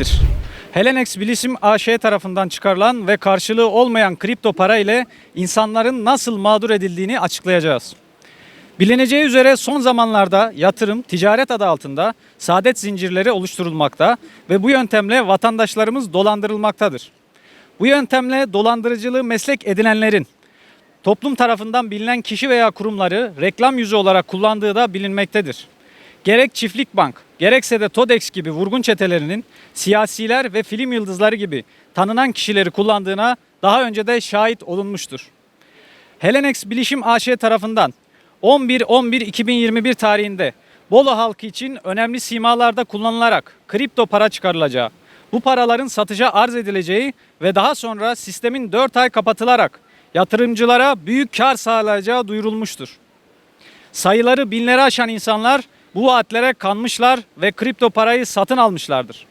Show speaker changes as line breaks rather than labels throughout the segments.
demektir. Helenex Bilişim AŞ tarafından çıkarılan ve karşılığı olmayan kripto para ile insanların nasıl mağdur edildiğini açıklayacağız. Bilineceği üzere son zamanlarda yatırım, ticaret adı altında saadet zincirleri oluşturulmakta ve bu yöntemle vatandaşlarımız dolandırılmaktadır. Bu yöntemle dolandırıcılığı meslek edinenlerin toplum tarafından bilinen kişi veya kurumları reklam yüzü olarak kullandığı da bilinmektedir. Gerek Çiftlik Bank, gerekse de TODEX gibi vurgun çetelerinin siyasiler ve film yıldızları gibi tanınan kişileri kullandığına daha önce de şahit olunmuştur. Helenex Bilişim AŞ tarafından 11-11-2021 tarihinde Bolu halkı için önemli simalarda kullanılarak kripto para çıkarılacağı, bu paraların satışa arz edileceği ve daha sonra sistemin 4 ay kapatılarak yatırımcılara büyük kar sağlayacağı duyurulmuştur. Sayıları binleri aşan insanlar bu vaatlere kanmışlar ve kripto parayı satın almışlardır.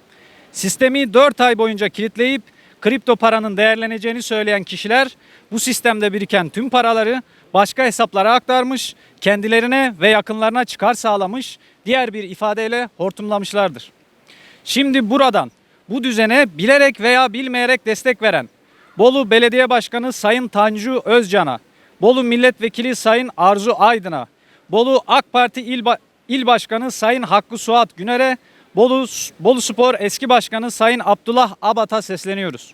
Sistemi 4 ay boyunca kilitleyip kripto paranın değerleneceğini söyleyen kişiler bu sistemde biriken tüm paraları başka hesaplara aktarmış, kendilerine ve yakınlarına çıkar sağlamış, diğer bir ifadeyle hortumlamışlardır. Şimdi buradan bu düzene bilerek veya bilmeyerek destek veren Bolu Belediye Başkanı Sayın Tanju Özcan'a, Bolu Milletvekili Sayın Arzu Aydın'a, Bolu AK Parti İl, Ba- İl Başkanı Sayın Hakkı Suat Güner'e, Bolu, Bolu Spor eski başkanı Sayın Abdullah Abat'a sesleniyoruz.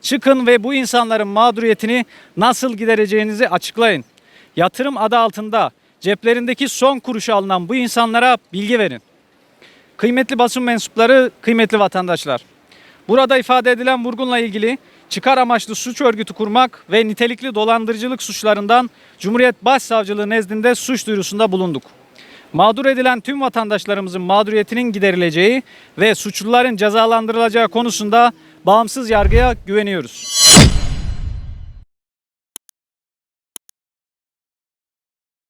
Çıkın ve bu insanların mağduriyetini nasıl gidereceğinizi açıklayın. Yatırım adı altında ceplerindeki son kuruşu alınan bu insanlara bilgi verin. Kıymetli basın mensupları, kıymetli vatandaşlar. Burada ifade edilen vurgunla ilgili çıkar amaçlı suç örgütü kurmak ve nitelikli dolandırıcılık suçlarından Cumhuriyet Başsavcılığı nezdinde suç duyurusunda bulunduk. Mağdur edilen tüm vatandaşlarımızın mağduriyetinin giderileceği ve suçluların cezalandırılacağı konusunda bağımsız yargıya güveniyoruz.